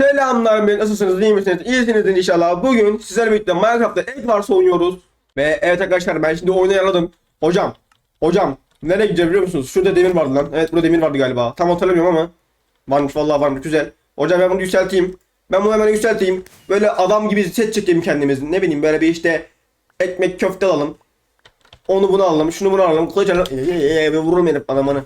Selamlar ben nasılsınız iyi misiniz? İyisiniz inşallah. Bugün sizlerle birlikte Minecraft'ta varsa oynuyoruz. Ve evet arkadaşlar ben şimdi oyunu ayarladım. Hocam hocam nereye gideceğiz biliyor musunuz? Şurada demir vardı lan. Evet burada demir vardı galiba. Tam hatırlamıyorum ama varmış vallahi varmış güzel. Hocam ben bunu yükselteyim. Ben bunu hemen yükselteyim. Böyle adam gibi set çekeyim kendimizi ne bileyim böyle bir işte ekmek köfte alalım. Onu bunu alalım şunu bunu alalım. Kılıç alalım. Eee ve vururum herif. Anamanı.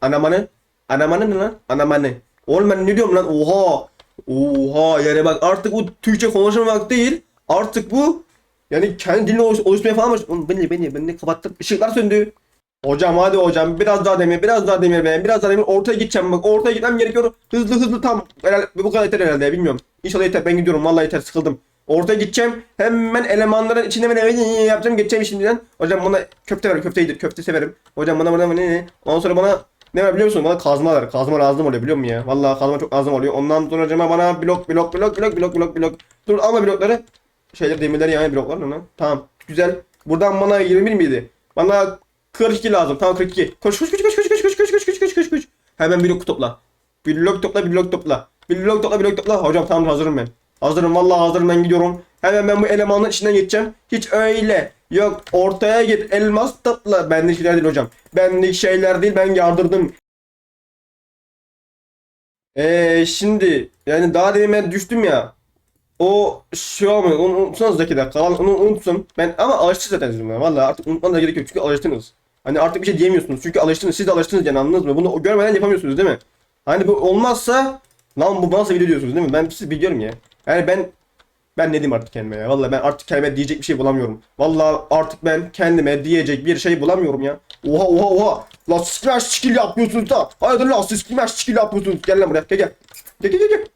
Anamanı. Anamanı ne lan? Anamanı. Oğlum ben ne diyorum lan? Oha Oha yani bak artık bu Türkçe konuşmamak değil. Artık bu yani kendi dilini oluş- oluşturmaya falan. Oğlum beni beni beni kapattım. Işıklar söndü. Hocam hadi hocam biraz daha demir biraz daha demir be biraz daha demir ortaya gideceğim bak ortaya gitmem gerekiyor hızlı hızlı tam herhalde, bu kadar yeter herhalde bilmiyorum İnşallah yeter ben gidiyorum vallahi yeter sıkıldım ortaya gideceğim hemen elemanların içine böyle yapacağım geçeceğim şimdiden hocam bana köfte ver köfte yedir köfte severim hocam bana bana ne ne ondan sonra bana ne var biliyor musun? Bana kazma ver. Kazma lazım oluyor biliyor musun ya? Vallahi kazma çok lazım oluyor. Ondan sonra acaba bana blok blok blok blok blok blok blok. Dur alma blokları. Şeyler demirleri yani bloklar ne lan? Tamam. Güzel. Buradan bana 21 miydi? Bana 42 lazım. Tamam 42. Koş koş koş koş koş koş koş koş koş koş koş koş koş. Hemen blok topla. Blok topla blok topla. Blok topla blok topla. Hocam tamam hazırım ben. Hazırım vallahi hazırım ben gidiyorum. Hemen ben bu elemanın içinden geçeceğim. Hiç öyle. Yok ortaya git elmas topla. Benlik şeyler değil hocam. Benlik şeyler değil ben yardırdım. Eee şimdi yani daha demin ben düştüm ya. O şey olmuyor. Onu unutsanız da dakika. Kalan onu unutsun. Ben ama alıştı zaten sizin buna. Vallahi artık unutmanıza gerek yok. Çünkü alıştınız. Hani artık bir şey diyemiyorsunuz. Çünkü alıştınız. Siz de alıştınız yani anladınız mı? Bunu görmeden yapamıyorsunuz değil mi? Hani bu olmazsa lan bu nasıl video diyorsunuz değil mi? Ben sizi biliyorum ya. Yani ben ben ne diyeyim artık kendime ya. Vallahi ben artık kendime diyecek bir şey bulamıyorum. Vallahi artık ben kendime diyecek bir şey bulamıyorum ya. Oha oha oha. La smash skill yapıyorsunuz da. Hayırdır la siz smash skill yapıyorsunuz. Gel lan buraya. Gel gel. Gel gel gel gel.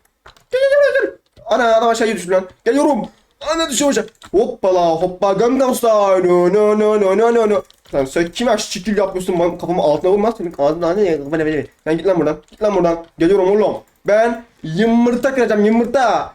Gel gel gel. Ana adam aşağıya düştü lan. Geliyorum. Ana düşüyor hocam. Hoppala hoppa Gangnam Style. No no no no no no no. Sen sen kime skill yapıyorsun? Benim kafamı altına vurmaz. Senin ağzına ne? Kafana böyle. Sen git lan buradan. Git lan buradan. Geliyorum oğlum. Ben yumurta kıracağım yumurta.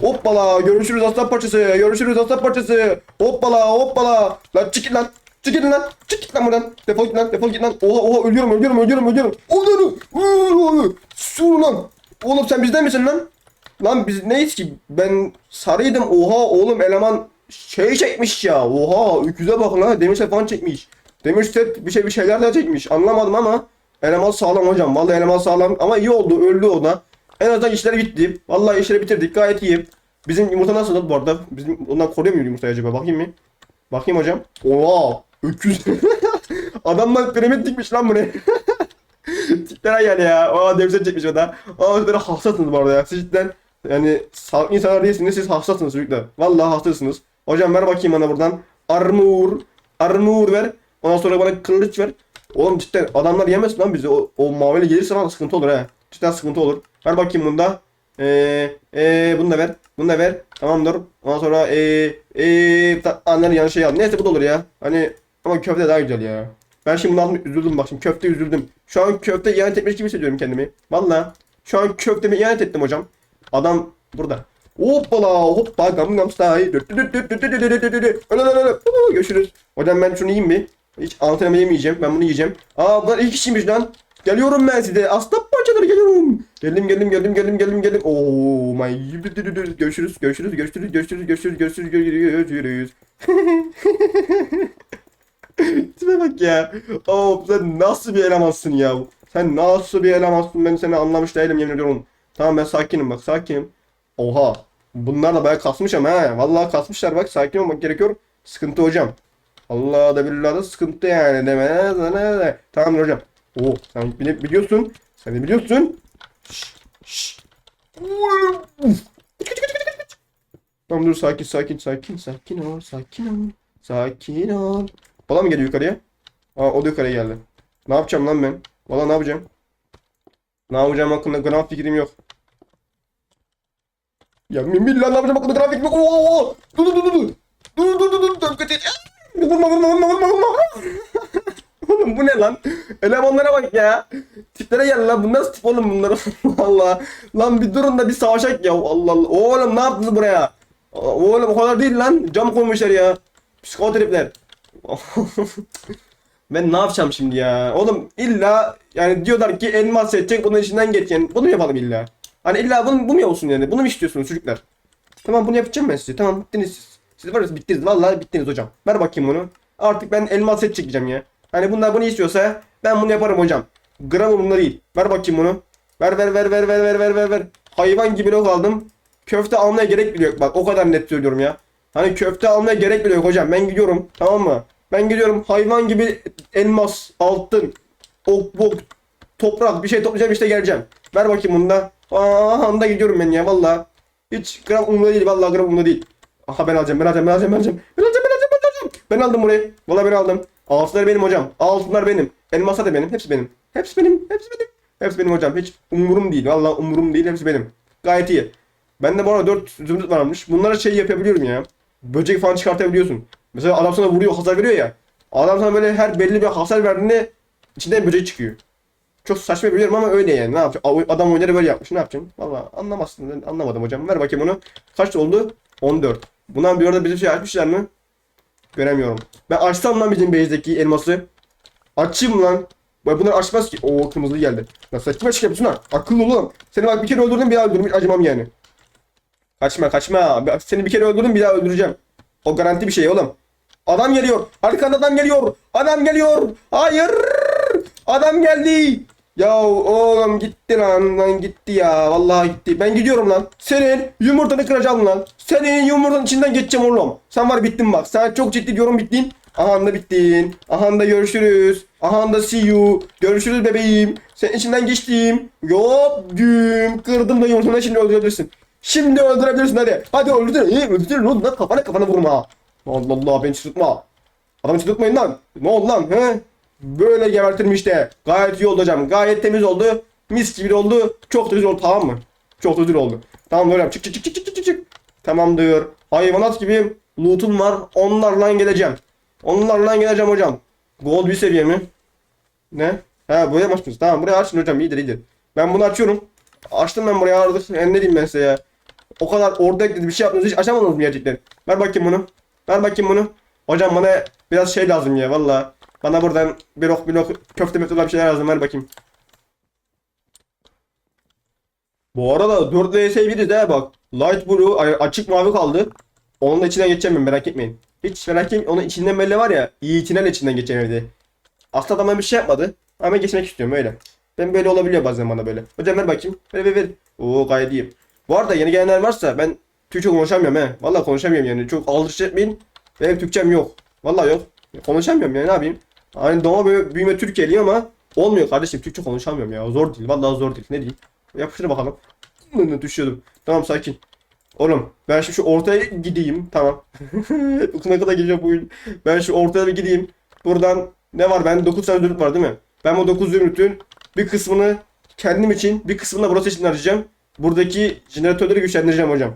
Hoppala görüşürüz aslan parçası. Görüşürüz aslan parçası. Hoppala hoppala. Lan çık git lan. Çık git lan. Çık lan buradan. Defol git lan. Defol git lan. Oha oha ölüyorum ölüyorum ölüyorum ölüyorum. Onu Su lan. Oğlum sen bizden misin lan? Lan biz neyiz ki? Ben sarıydım. Oha oğlum eleman şey çekmiş ya. Oha öküze bak lan. Demir set falan çekmiş. Demir set bir şey bir şeyler de çekmiş. Anlamadım ama eleman sağlam hocam. Vallahi eleman sağlam ama iyi oldu. Öldü o da. En azından işleri bitti. Vallahi işleri bitirdik. Gayet iyi. Bizim yumurta nasıl bu arada? Bizim ondan koruyor muyum yumurtayı acaba? Bakayım mı? Bakayım hocam. Oha! Öküz. Adamlar piramit dikmiş lan buraya. Tiplere gel ya. Aa devset çekmiş o da. Aa böyle hassasınız bu arada ya. Siz cidden yani sağlıklı insanlar değilsiniz. Siz hassassınız çocuklar. Vallahi hastasınız. Hocam ver bakayım bana buradan. Armur. Armur ver. Ondan sonra bana kılıç ver. Oğlum cidden adamlar yemesin lan bizi. O, o maviyle gelirse lan sıkıntı olur ha. Cidden sıkıntı olur. Ver bakayım bunda. Eee eee bunu da ver. Bunu da ver. Tamamdır. Ondan sonra eee eee yanlış şey aldım. Neyse bu da olur ya. Hani ama köfte daha güzel ya. Ben şimdi bundan üzüldüm bak şimdi köfte üzüldüm. Şu an köfte ihanet etmiş gibi hissediyorum kendimi. Valla. Şu an köfteme ihanet ettim hocam. Adam burada. Hoppala hoppa gam gam style. Görüşürüz. Hocam ben şunu yiyeyim mi? Hiç antrenman yemeyeceğim. Ben bunu yiyeceğim. Aa bunlar iyi kişiymiş lan. Geliyorum ben size. Aslan parçaları geliyorum. Geldim geldim geldim geldim geldim geldim. Oh my. Görüşürüz görüşürüz görüşürüz görüşürüz görüşürüz görüşürüz görüşürüz. Tipe bak ya. Oh sen nasıl bir elemansın ya. Sen nasıl bir elemansın ben seni anlamış değilim yemin ediyorum. Tamam ben sakinim bak sakinim. Oha. Bunlar da bayağı kasmış ama he. Vallahi kasmışlar bak sakin olmak gerekiyor. Sıkıntı hocam. Allah da billahi da sıkıntı yani demez. Tamamdır hocam. Oo sen bili- biliyorsun. Sen de biliyorsun. Tamam dur sakin sakin sakin sakin ol sakin ol. Sakin ol. Bala mı geliyor yukarıya? Aa o da yukarıya geldi. Ne yapacağım lan ben? Valla ne yapacağım? Ne yapacağım hakkında gram fikrim yok. Ya min billah ne yapacağım hakkında gram fikrim yok. Oo, oo, oo. Dur dur dur dur. Dur dur dur dur ne lan? Elemanlara bak ya. Tiplere gel lan. Bu nasıl tip oğlum bunlar? Allah. Lan bir durun da bir savaşak ya. Allah Allah. Oğlum ne yaptınız buraya? Oğlum o kadar değil lan. Cam koymuşlar ya. Psikopat herifler. ben ne yapacağım şimdi ya? Oğlum illa yani diyorlar ki elmas seçecek bunun içinden geçen. Bunu mu yapalım illa? Hani illa bunu, bu mu olsun yani? Bunu mu istiyorsunuz çocuklar? Tamam bunu yapacağım ben size. Tamam bittiniz siz. Siz var ya bittiniz. Vallahi bittiniz hocam. Ver bakayım bunu. Artık ben elmas set çekeceğim ya. Hani bunlar bunu istiyorsa ben bunu yaparım hocam. Gram umurumda değil. Ver bakayım bunu. Ver ver ver ver ver ver ver ver ver. Hayvan gibi lok aldım. Köfte almaya gerek bile yok. Bak o kadar net söylüyorum ya. Hani köfte almaya gerek bile yok hocam. Ben gidiyorum. Tamam mı? Ben gidiyorum. Hayvan gibi elmas, altın, ok, bok, toprak bir şey toplayacağım işte geleceğim. Ver bakayım bunu da. Aa, anda gidiyorum ben ya valla. Hiç gram umurumda değil valla gram umurumda değil. Aha ben alacağım ben alacağım ben alacağım. Ben alacağım ben alacağım ben alacağım. Ben aldım burayı. Valla ben aldım. Altınlar benim hocam. Altınlar benim. Elmaslar da benim. Hepsi benim. Hepsi benim. Hepsi benim. Hepsi benim hocam. Hiç umurum değil. Valla umurum değil. Hepsi benim. Gayet iyi. Bende bu arada 4 zümrüt varmış. Bunlara şey yapabiliyorum ya. Böcek falan çıkartabiliyorsun. Mesela adam sana vuruyor hasar veriyor ya. Adam sana böyle her belli bir hasar verdiğinde içinden böcek çıkıyor. Çok saçma biliyorum ama öyle yani. Ne yapacağım? Adam oyunları böyle yapmış. Ne yapacaksın? Valla anlamazsın. Ben anlamadım hocam. Ver bakayım onu. Kaç oldu? 14. Bundan bir arada bizim şey açmışlar mı? Göremiyorum. Ben açsam lan bizim base'deki elması. Açayım lan. Bak bunlar açmaz ki. Oo kırmızı geldi. Lan sen kime çıkıyorsun lan? Akıllı oğlum. Seni bak bir kere öldürdüm bir daha öldürürüm. Hiç acımam yani. Kaçma kaçma. Ben Seni bir kere öldürdüm bir daha öldüreceğim. O garanti bir şey oğlum. Adam geliyor. Arkanda adam geliyor. Adam geliyor. Hayır. Adam geldi. Ya oğlum gitti lan lan gitti ya vallahi gitti. Ben gidiyorum lan. Senin yumurtanı kıracağım lan. Senin yumurtanın içinden geçeceğim oğlum. Sen var bittin bak. Sen çok ciddi diyorum bittin. Aha da bittin. Aha da görüşürüz. Aha da see you. Görüşürüz bebeğim. Senin içinden geçtim. Yok güm. Kırdım da yumurtanı şimdi öldürebilirsin. Şimdi öldürebilirsin hadi. Hadi öldür. İyi öldür lan kafana kafana vurma. Allah Allah beni çıldırtma. Adamı çıldırtmayın lan. Ne oldu lan he? Böyle gebertirim işte. Gayet iyi oldu hocam. Gayet temiz oldu. Mis gibi oldu. Çok da güzel oldu tamam mı? Çok da oldu. Tamam hocam çık çık çık çık çık çık çık. Tamamdır. Hayvanat gibi loot'um var. Onlarla geleceğim. Onlarla geleceğim hocam. Gold bir seviye mi? Ne? Ha buraya mı? Tamam buraya açın hocam iyidir iyidir. Ben bunu açıyorum. Açtım ben buraya artık. Yani ne diyeyim ben size ya. O kadar orada bir şey yaptınız hiç açamadınız mı gerçekten? Ver bakayım bunu. Ver bakayım bunu. Hocam bana biraz şey lazım ya valla. Bana buradan bir ok bir ok köfte metroda bir şeyler lazım ver bakayım. Bu arada 4 vs 1'iz de bak. Light blue açık mavi kaldı. Onun içinden geçeceğim ben merak etmeyin. Hiç merak etmeyin. Onun içinden belli var ya. iyi içinden içinden geçeceğim evde. Aslında adam bir şey yapmadı. Ama geçmek istiyorum öyle. Ben böyle olabiliyor bazen bana böyle. Hocam ver bakayım. Ver ver ver. Oo gayet iyi. Bu arada yeni gelenler varsa ben Türkçe konuşamıyorum he. Vallahi konuşamıyorum yani. Çok aldırış etmeyin. Benim Türkçem yok. Vallahi yok. Konuşamıyorum yani ne yapayım. Hani doğma büyüme, Türkiye'li ama olmuyor kardeşim. Türkçe konuşamıyorum ya. Zor değil. Vallahi zor değil. Ne diyeyim. Yapıştır bakalım. Düşüyordum. Tamam sakin. Oğlum ben şimdi şu ortaya gideyim. Tamam. ne kadar geliyor bu oyun. Ben şu ortaya bir gideyim. Buradan ne var? Ben 9 tane zümrüt var değil mi? Ben bu 9 zümrütün bir kısmını kendim için bir kısmını da burası için harcayacağım. Buradaki jeneratörleri güçlendireceğim hocam.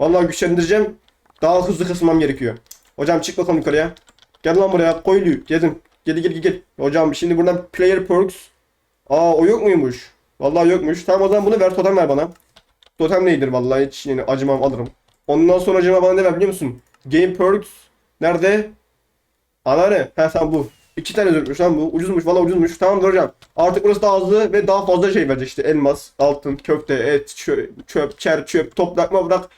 Vallahi güçlendireceğim. Daha hızlı kısmam gerekiyor. Hocam çık bakalım yukarıya. Gel lan buraya. Koylu. Gelin. Gel gel gel. Hocam şimdi buradan player perks. Aa o yok muymuş? Vallahi yokmuş. Tamam o zaman bunu ver totem ver bana. Totem neydir vallahi hiç yani acımam alırım. Ondan sonra acıma bana ne ver biliyor musun? Game perks. Nerede? Ana ne? Ha tamam bu. İki tane zürmüş lan bu. Ucuzmuş valla ucuzmuş. Tamamdır hocam. Artık burası daha hızlı ve daha fazla şey verecek işte. Elmas, altın, köfte, et, çöp, çöp, çer, çöp, toprak, mavrak.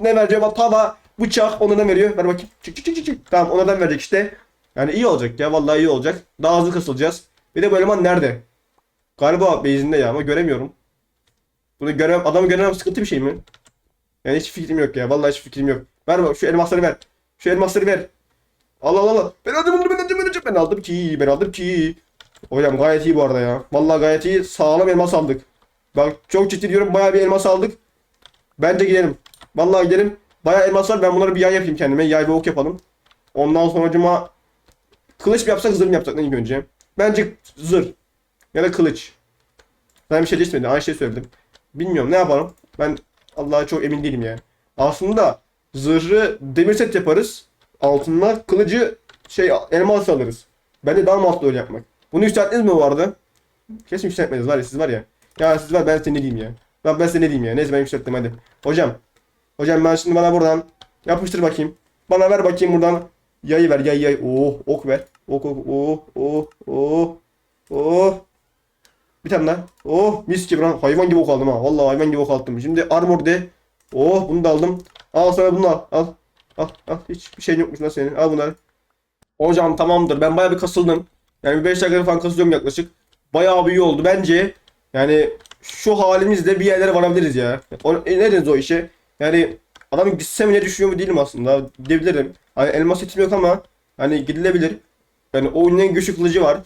Ne vereceğim? Tava, bıçak onlardan veriyor. Ver bakayım. Çık çık çık, çık. Tamam onlardan verecek işte. Yani iyi olacak ya. Vallahi iyi olacak. Daha hızlı kısılacağız. Bir de bu eleman nerede? Galiba base'inde ya ama göremiyorum. Bunu görem adamı göremem sıkıntı bir şey mi? Yani hiç fikrim yok ya. Vallahi hiç fikrim yok. Ver bak şu elmasları ver. Şu elmasları ver. Al al al. Ben aldım bunu ben aldım ben aldım. Ben aldım ki ben aldım ki. Hocam gayet iyi bu arada ya. Vallahi gayet iyi. Sağlam elmas aldık. Bak çok ciddi diyorum bayağı bir elmas aldık. Bence gidelim. Vallahi gidelim. Bayağı elmas var. Ben bunları bir yay yapayım kendime. Yay ve ok yapalım. Ondan sonra cuma kılıç mı yapsak zırh mı yapsak ilk önce? Bence zırh. Ya da kılıç. Ben bir şey değiştirmedim. Aynı şey söyledim. Bilmiyorum ne yapalım. Ben Allah'a çok emin değilim ya. Aslında zırhı demir set yaparız. Altınla kılıcı şey elmas alırız. Bence daha mantıklı öyle yapmak. Bunu yükselttiniz mi bu arada? Kesin yükseltmediniz var ya siz var ya. Ya siz var ben size ne diyeyim ya. Ben, ben size ne diyeyim ya. Neyse ben yükselttim hadi. Hocam. Hocam ben şimdi bana buradan yapıştır bakayım. Bana ver bakayım buradan. Yayı ver yay yay. Oh ok ver. Ok oh oh oh oh. Bir tane daha. Oh mis gibi lan. Hayvan gibi ok aldım ha. Vallahi hayvan gibi ok aldım. Şimdi armor de. Oh bunu da aldım. Al sana bunu al. Al. Al al. Hiçbir şeyin yokmuş lan senin. Al bunları. Hocam tamamdır. Ben bayağı bir kasıldım. Yani bir 5 dakika falan kasılıyorum yaklaşık. Bayağı bir iyi oldu. Bence yani şu halimizle bir yerlere varabiliriz ya. O, e, ne deriz o işe? Yani adam gitsem ne düşünüyor mu değilim aslında. Gidebilirim. Hani elmas setim yok ama hani gidilebilir. Yani oyunun en güçlü kılıcı var.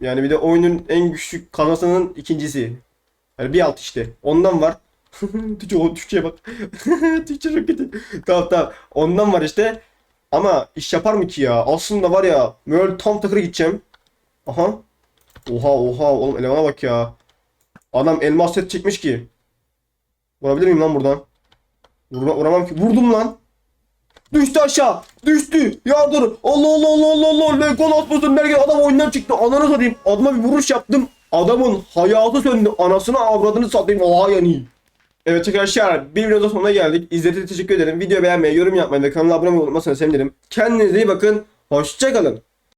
Yani bir de oyunun en güçlü kazasının ikincisi. Yani bir alt işte. Ondan var. Türkçe, o Türkçe'ye bak. Türkçe çok kötü. Tamam tamam. Ondan var işte. Ama iş yapar mı ki ya? Aslında var ya böyle tam takır gideceğim. Aha. Oha oha oğlum elemana bak ya. Adam elmas set çekmiş ki. Vurabilir miyim lan buradan? Vurma, vuramam ki. Vurdum lan. Düştü aşağı. Düştü. Ya dur. Allah Allah Allah Allah Allah. Legolas mısın? Nerede adam oyundan çıktı. Ananı satayım. Adama bir vuruş yaptım. Adamın hayatı söndü. Anasını avradını satayım. Oha yani. Evet arkadaşlar bir videonun sonuna geldik. İzlediğiniz için teşekkür ederim. Video beğenmeyi, yorum yapmayı ve kanala abone olmayı unutmazsanız sevinirim. Kendinize iyi bakın. Hoşçakalın.